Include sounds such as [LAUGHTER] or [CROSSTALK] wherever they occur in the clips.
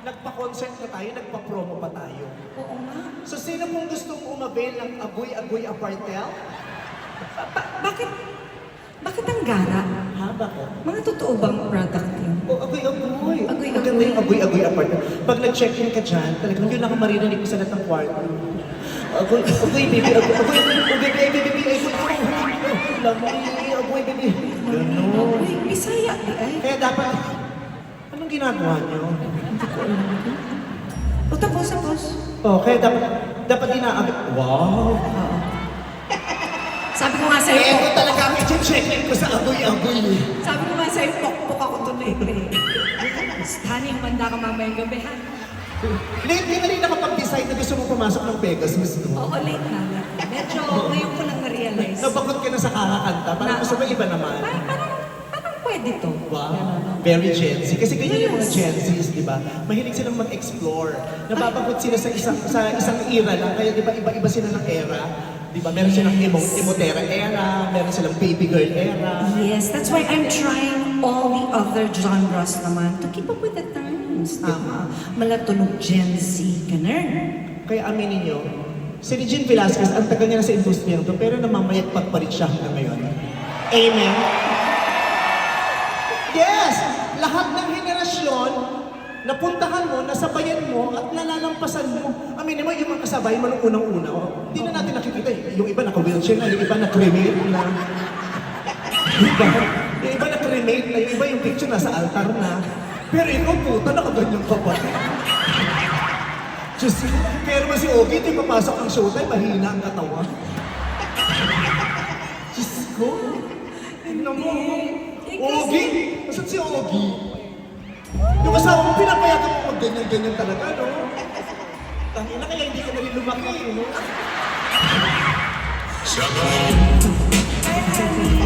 nagpa-concert na tayo, nagpa-promo pa tayo. Oo nga. So sino pong gustong umabil ng agoy-agoy apartel? Ba- bakit, bakit ang gara? Ha, bakit? Mga totoo bang product yun? O, agoy-agoy. Agoy-agoy. Maganda yung agoy-agoy apartel. Pag nag-check-in ka dyan, talagang yun lang ang maririnig ko sa lahat ng kwarto. Agoy, agoy, baby, agoy, agoy, agoy, baby, baby, agoy, agoy, agoy, agoy, baby. Ganon. Uy, Bisaya di ay. Kaya dapat, anong ginagawa niyo? O tapos, tapos. Oh, kaya dapat, dapat dinaabi. Wow! Sabi ko nga sa'yo, Eh, pok, talaga ang i-check-in ko sa agoy-agoy. sabi ko nga sa'yo, pok-pok ako tuloy. Honey, manda ka mamayang gabi, ha? Ka na rin nakapag-decide na gusto mo pumasok ng Pegasus, no? Oo, late na. Medyo ngayon ko lang na-realize. Nabagot ka na sa kakakanta, parang gusto mo iba naman. Parang pwede to. Wow, very Gen Z. Kasi ganyan yung mga. Gen Zs, di ba? Mahilig silang mag-explore. Nababagot sila sa isang sa isang era lang. Kaya di ba iba-iba sila ng era. Di ba? Meron silang emo, emotera era, meron silang baby girl era. Yes, that's why I'm trying all the other genres naman to keep up with the times. Tama. Malatunog Gen Z, ganun. Kaya aminin nyo, si Regine Velasquez, ang tagal niya na sa industriya to, pero namamayagpag pa rin siya hanggang ngayon. Amen? Yes! Lahat ng henerasyon, napuntahan mo, nasabayan mo, at nalalampasan mo. Aminin mo, yung mga kasabay mo nung unang-una, oh, hindi na natin nakikita. eh. Yung iba naka-wheelchair na, yung iba na-cremate na. [LAUGHS] Diba? Yung iba na-cremate na, yung iba yung picture nasa altar na. Pero ikaw, puta, nakaganyan ka pa. Diyos, naman si Ogie, yung papasok ang showtime, mahina ang katawan. Diyos ko. Tignan mo. Ogie? Nasaan si Ogie? Yung asawa mo, pinapayagan mo mag-ganyan-ganyan talaga, no? Tangina, kaya hindi ka na rin lumaki, no?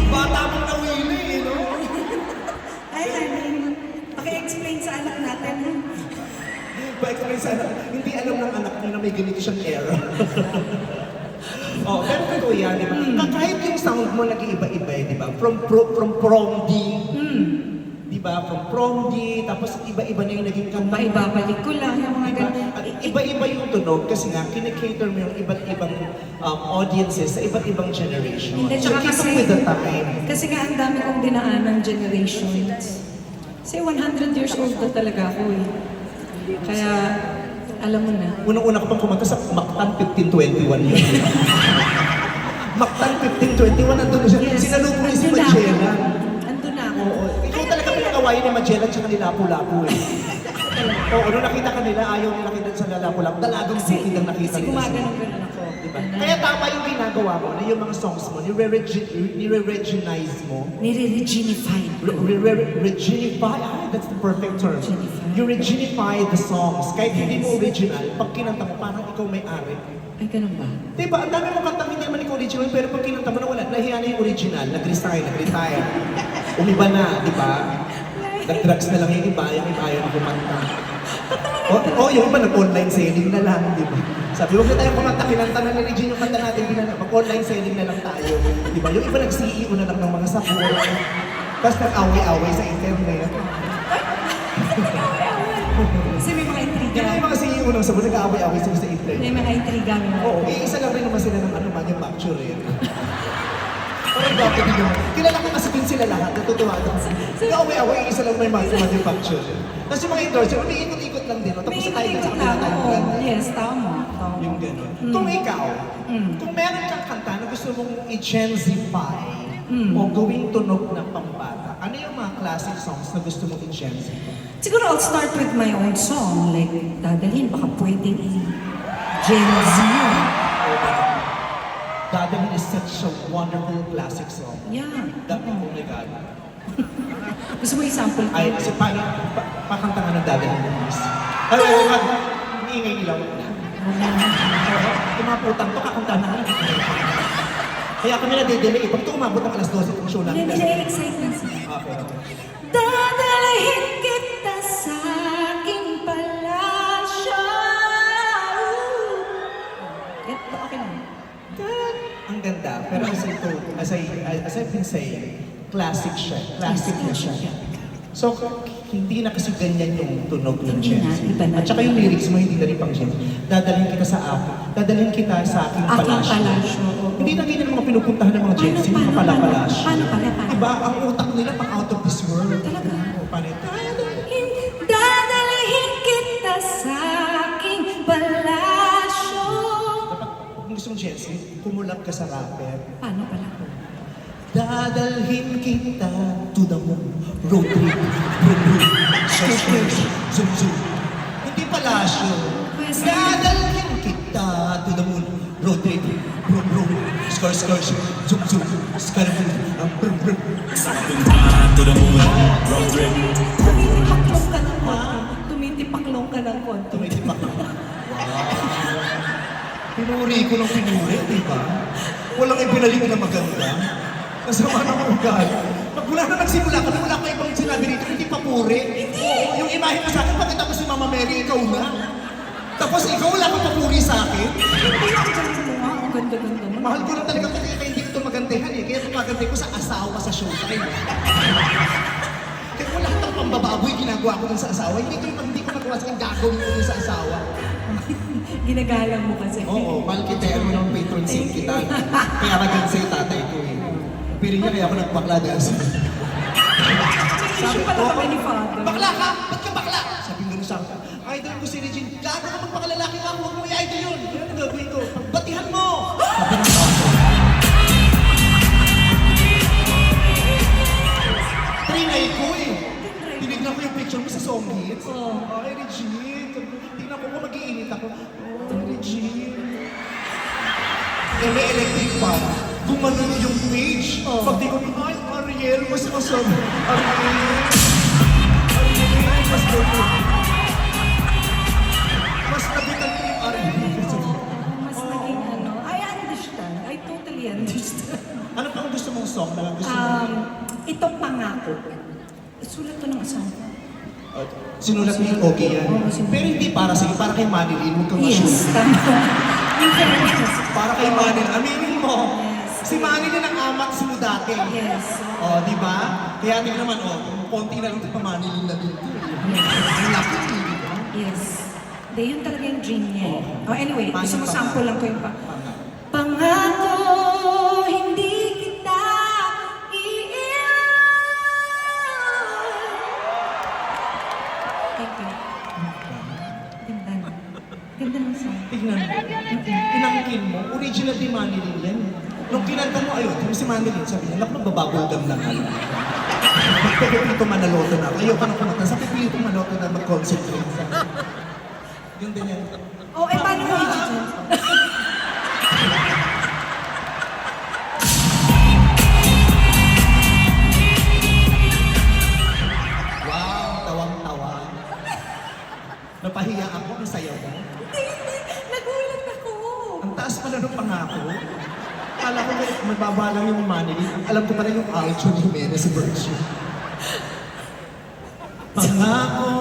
Bata mo nawili, eh, no? Ay, honey, paki-explain sa anak natin. ko rin sana, hindi alam ng anak niya na may ganito siyang era. [LAUGHS] oh, pero totoo yan, di ba? Ka- Kahit yung sound mo nag-iiba-iba, eh, di ba? From, pro, from prom D, di ba? From prom D, tapos iba-iba na yung naging kanta. Maibabalik ko lang yung mga Diba? ganun. At iba-iba yung tunog kasi nga, kinikater mo yung iba't ibang um, audiences sa iba't ibang generation. Hindi, so tsaka keep up kasi, with the time. kasi nga ang dami kong dinaanan generations. Kasi 100 years old na talaga ako eh. Kaya, alam mo na. Unang-una ko pang kumanta sa Mactan 1521 yun. [LAUGHS] Mactan 1521, nandun na siya. Sinalubong niya si andun na ako. Magella. Andun na ako. Oo, ikaw talaga pinakawayan ni Magella at saka ni Lapu-Lapu eh. [LAUGHS] Oo, nung nakita ka nila, ayaw nila kita sa Lapu-Lapu. Dalagang bukid ang nakita kasi nila. gumaganon-ganon ako. Diba? Kaya tama yung ginagawa mo na yung mga songs mo, nire-regi- nire-reginize mo. Re- reginify, ah, that's the perfect term. Reginify. You reginify the songs. Kahit hindi mo original, pag kinanta mo, parang ikaw may-ari. Ay, ganun ba? Diba, ang dami mo kantang hindi naman ikaw original, pero pag kinanta mo na wala, nahiya na yung original, nag-resign, nag-retire. Umiba na, di ba? Nag-drugs na lang yung iba, yung iba na kumanta. O, oh, yung iba nag-online selling na lang, di ba? Sabi, huwag na tayong kumanta, kinanta na ni Regine yung kanta natin, na, mag-online selling na lang tayo. Di ba? Yung iba nag-CEO na lang ng mga sapor. Tapos nag-away-away sa internet. [LAUGHS] Kasi may mga intriga. Yung mga CEO ng sabon, nag-away-away sila sa internet. May mga intriga. Oo, eh, isa lang rin naman sila ng ano, manufacturer. eh. Parang bakit din naman. Kilala ko kasi din sila lahat, natutuwa ako. Nag-away-away, isa lang may man- manufacturer. Tapos yung mga endorser, umiikot-ikot lang din. no? May Tapos sa tayo ikot sa lang. Oo. Yes, tama. tama. Yung gano'n. Kung ikaw, Mm. kung meron kang kanta na gusto mong i-genzify Mm. o gawing tunog ng pambata, ano yung mga classic songs na gusto mong i-genzify? Siguro I'll start with my own song. Like, dadalhin, baka pwedeng i-Gen Z yun. Dadalhin is such a wonderful classic song. Yeah. That, oh my God. [LAUGHS] Gusto mo i-sample ko? Ay, kasi paano, pa, pakanta nga ng dadalhin miss. Ay, ay, ay, ay, ingay ilaw. Tumaputang to, kakanta na. Kaya kami nadidelay. Pag ito umabot ng alas 12 itong show namin. Hindi, hindi, excite na siya. Okay. Dadalhin Pero as I told, as I, as I've been saying, classic siya. Classic na siya. So, hindi na kasi ganyan yung tunog ng Gen Z. At saka yung lyrics mo, hindi na rin pang Gen Z. Dadalhin kita sa akin. Dadalhin kita sa aking Aking palasyo. palasyo, oo. Hindi na ganyan ang mga pinupuntahan ng mga Gen Z, mga palapalasyo. Paano pala? Paano? Diba, ang utak nila pang out of this world. Ka sa rapper. Paano pala? Dadalhin kita to the moon. Road trip. Road trip. Smash, smash. Zoom, zoom. Hindi palasyo. Dadalhin kita to the moon. Road trip. Room, room. Scar, scar, zoom, zoom. Ang brum, brum. to the moon, road trip. Tumitipaklong ka ng konti. Tumitipaklong ka ng konti. Tumitipak na. Wow. Pinuri ko ng pinuri, di ba? Walang ibinalik na maganda. Kasama na mga ugali. Pag wala na nagsimula ka, wala ka ibang sinabi rito, hindi pa puri. Oo, yung imahe ka sa akin, bakit ako si Mama Mary, ikaw na? Tapos ikaw wala kang papuri sa akin. Ang mo. Ang ganda-ganda mo. Mahal ko lang talaga kasi kaya hindi ko ito magantihan eh. Kaya tumagantay ko sa asawa sa showtime. Kaya kung lahat ng pambababoy ginagawa ko dun sa asawa, hindi ko hindi ko magawa sa akin gagawin ko dun sa asawa. Ginagalang mo kasi. Oo, malkitero ng patron saint kita. Kaya kagan sa'yo tatay ko eh. Pero niya kaya ako nagpakla dahil sa... Sabi pala kami ni Father. Bakla ka? Ba't ka bakla? Sabi nga sa akin, idol ko si Regine, gago ka magpakalalaki ka, huwag mo i-idol yun. Kaya ang gagawin ko, batihan mo! Trinay ko eh. Tinignan ko yung picture mo sa song hits. Oo. Ay, Regine. Tingnan ko kung mag-iinit ako. Oh, Regine. Ele electric pa. Gumanon yung page. Oo. Pag di ko, ay, Ariel, mas masabi. Ariel. Ariel, mas gabi. Mas nabitan ko yung Ariel. Mas naging ano. I understand. I totally understand. [LAUGHS] Ano pa ang gusto mong song na gusto mo? Um, ito pangako. Sulat to ng asawa. Sinulat mo yung okay yan. Pero hindi para sa'yo, para kay Manilin, huwag kang Yes, masyuro. tama. Para kay Manilin, aminin mo. Yes. Si Manilin ang amat si Mudake. Yes. O, oh, di ba? Kaya tingnan naman, o, oh, konti na lang ito pa Manilin na dito. Ang laki, di ba? Yes. Hindi, yun talaga yung dream niya. Oh, anyway, gusto mo sample lang ko yung pa. Pinangkin mo, original ni Manilin yan. Nung kinanta mo, ayun, kung si Manilin, sabi niya, naku, magbababulgam lang ako. Magpipilito [LAUGHS] manaloto na ako. Ayoko na kumanta. Sa pipilito manaloto na mag-concentrate. [LAUGHS] Ganda niya. Oh, eh, paano mo? [LAUGHS] Wow, tawang-tawa. Napahiya ako, ang sayaw mo. Hindi, hindi. Nagulat ako. Ang taas pala ng pangako. Kala ko may mababa lang yung Manilin. Alam ko pala yung Alcho Jimenez sa version. Pangako.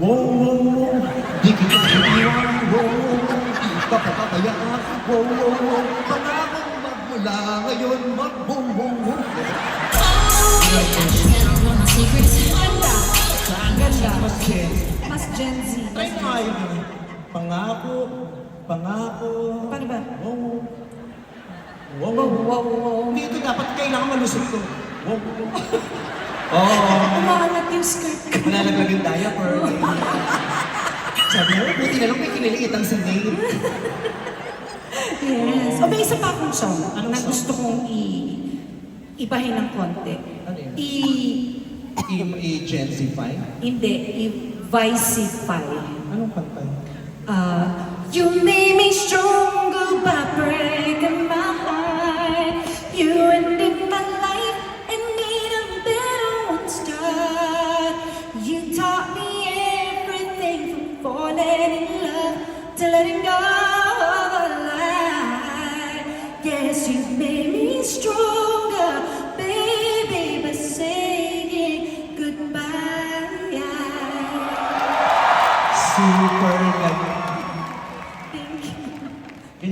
Wow, wow, wow. Di kita iiwan. Wow. Di ka papabayaan. Wow, wow, wow. Pangako magmula ngayon. Mag, wow, wow, wow. Ganda. Ganda. Mas Gen. Mas Gen Z. Try eh. Pangako. Pangako. Paano ba? Wow. Wow, Wow, wow, wow. Hindi ito dapat kailangan malusog to. Wow. [LAUGHS] Oo. Umangat yung skirt ko. Malalaglag yung diaper. Sabi mo, buti na lang may kiniliit ang sinay. Yes. O may isa pa akong song Anong na song? gusto kong i ibahin ng konti. Ano yan? I I, i Gen Z 5? hindi i-vicify. Anong kanta? Uh, you made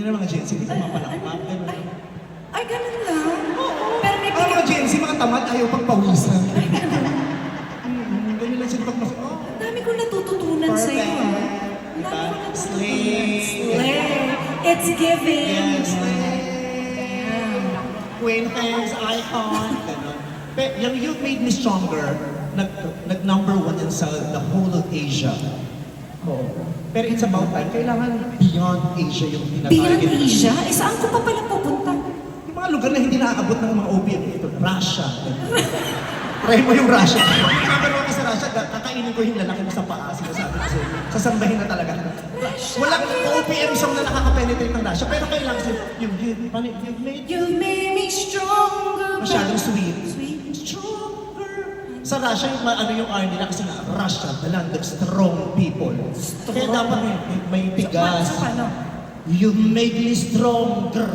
nyo na mga Gen Z, hindi mapalakpak. Ganun. Ay, ganun lang? Oo. Pero may Ang mga pinag- Gen Z, mga tamad, ayaw pang pawisan. Ay, ganun. Mm, Ganun lang sila pag mas... Oh, Ang dami kong natututunan sa iyo. Perfect. Ah. Ang dami kong Diba? natututunan. Slay. Slay. It's giving. yes, Quintes, icon, ganun. Yung youth made me stronger. Nag, nag number one in sa the whole of Asia. Oo. Pero it's about time, kailangan beyond Asia yung Beyond tinatarget. Asia? Eh, saan ko pa pala pupunta? Yung mga lugar na hindi naaabot ng mga OPM dito, Russia. Try mo yung Russia. One ka sa Russia, kakainin ko yung lalaki mo sa paa. Sinasabi ko sa'yo. Sasambahin na talaga. Walang OPM song na nakaka-penetrate ng Russia. Pero kailangan sa'yo, yung, paano, yung made You made me stronger. Masyadong. Sweet. Stronger. Sa Russia, yung, ano yung R nila kasi nga, Russia, the land of strong people. Kaya dapat may, may, tigas. Sa paano? You make me stronger.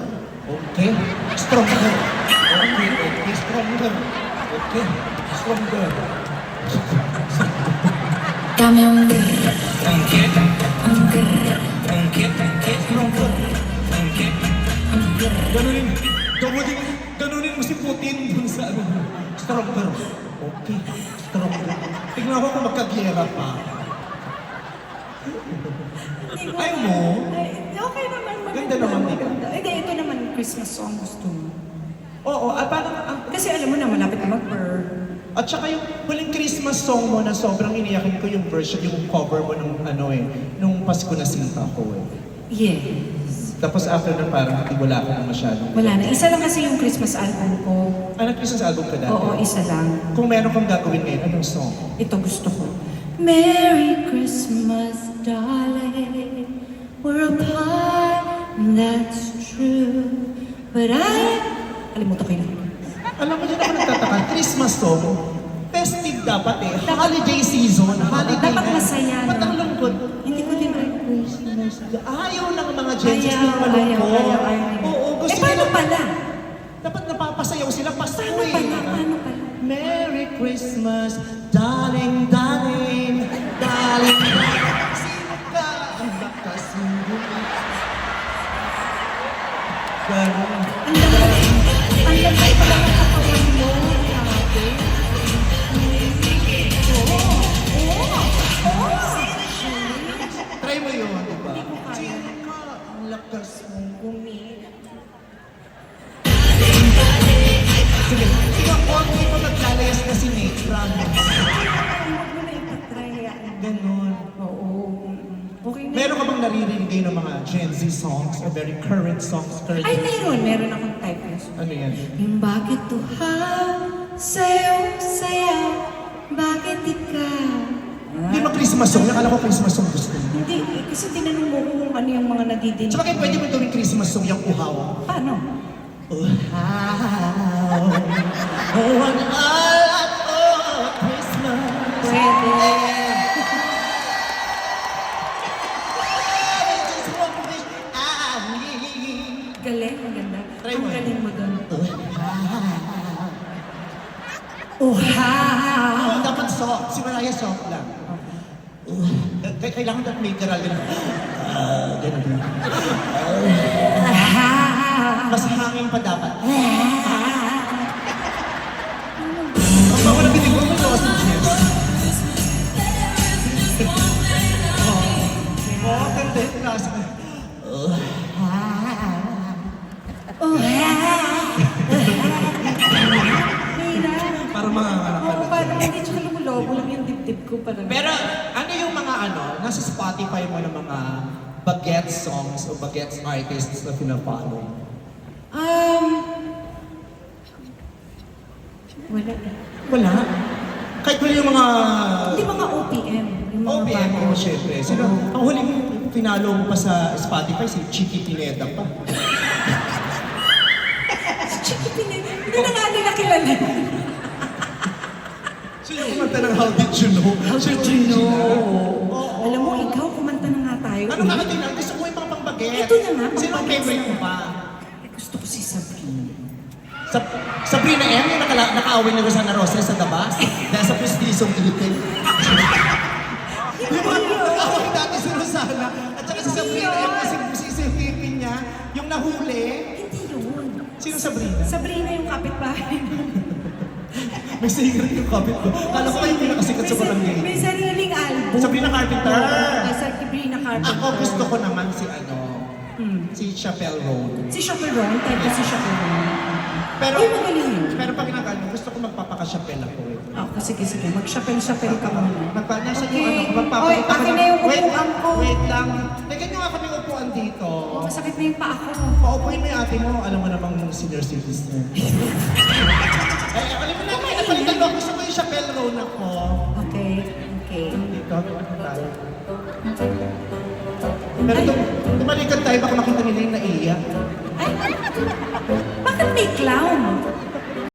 Okay? Stronger. Okay, okay. Stronger. Okay? Stronger. Dame un Ganunin, ganunin, ganunin mo si Putin dun sa ano. Stronger. Okay. Stronger. Tingnan ko kung magkagera pa. Ay mo. Ay, okay naman. maganda. Ganda naman, di ba? Maganda. Hindi, ito naman Christmas song gusto mo. Oo, at parang, ang, Kasi alam mo na, malapit na mag-burn. At saka yung huling Christmas song mo na sobrang iniyakin ko yung version, yung cover mo nung ano eh, nung Pasko na sinta ko eh. Yes. Tapos after na parang hindi wala na masyadong. Wala na. Isa lang kasi yung Christmas album ko. Ano Christmas album ka dati? Oo, isa lang. Kung meron kang gagawin ngayon, anong song? Ito gusto ko. Merry Christmas, darling. We're apart, that's true. But I... Alimutan ko yun. Alam mo dyan ako nagtataka, Christmas song, festive dapat eh. Holiday season, holiday Dapat na. masaya? Ba't ang lungkot? Hindi ko din ay... Christmas. Ayaw ng mga Gen Zs ng malungkot. ayaw, ayaw, ayaw. Oo, gusto eh, paano nila- pala? Dapat napapasayaw sila Pasko Paano eh. pala? Paano pala? Merry Christmas, darling, darling, darling, darling. Meron ka bang naririnig ng mga Gen Z songs or very current songs? Current Ay, meron. Meron akong type na song. Ano yan? Yung bakit tuhaw sa'yo saya, bakit ikaw? Hindi ba Christmas song? Akala ko Christmas song gusto mo. Hindi, eh, kasi tinanong mo kung ano yung mga nadidinig. Tsaka kaya pwede mo gawing Christmas song yung uhaw. Paano? Uhaw. [LAUGHS] Oh, an alat kailangan dapat may garal ganun. Ah, ganun. Uhaw! [LAUGHS] Mas hangin pa dapat. [LAUGHS] Ang bawa [LAUGHS] na binig mo, may. Oo, oh, yung. Mahirap. Para mga Oo, parang hindi siya lumulobo lang yung dibdib ko parang. Pero ano yung mga ano, nasa Spotify mo ng mga baguette songs o baguette artists na pinafollow? Um, wala. Wala. Kahit wala yung mga Hindi mga OPM. Yung mga OPM bago. mo, syempre. Sino, ang huling pinalo mo pa sa Spotify, si Chiki Pineda pa. [LAUGHS] Si Chicky Pineda. Hindi na nga nila kilala. Sino kumanta ng How Did You Know? How did you know? Alam mo, ikaw, kumanta na nga tayo. Ano nga kayo Gusto ko yung mga pang-baguette. Ito na nga, Sino ang favorite mo pa? Eh, Gusto ko si Sabrina. Sa, Sabrina M, yung nakala, nakaaway na Rosana Roses sa Dabas, dahil sa [LAUGHS] prestisong ipin. yung mga nakaaway dati si Rosana, at saka si Sabrina M, kasi si, si ipin niya, yung nahuli, Hindi yun. sino Sabrina? Sabrina yung kapitbahay. [LAUGHS] May secret yung kapit ko. Kala ko kayo pinakasikat sa barangay. May sariling album. Sabrina Carpenter. Ay, Sabrina Carpenter. Ako gusto ko naman si ano, Hmm. si Chappelle Roan. Si Chaperone, type ko si Chaperone. Pero, Ay, magaling yun. pero pag nagano, gusto ko magpapaka-Chappelle ako eh. Ako, sige, sige. Mag-chapel-chapel ka muna. Magpa, nasa Okay. yung ano, Oy, magpapakita ko akin na yung wait, upuan ko. Wait lang. Lagyan nyo nga kami upuan dito. Oh, masakit na yung paa ko. Paupuin mo yung ate mo, alam mo namang senior citizen. [LAUGHS] eh, alam mo na, may napalitan mo. Gusto ko yung Chappelle Roan ako. Okay, okay. Dito, tayo. Pero tum tumalikod tayo, baka makita nila yung naiiyak. Ay, bakit may clown?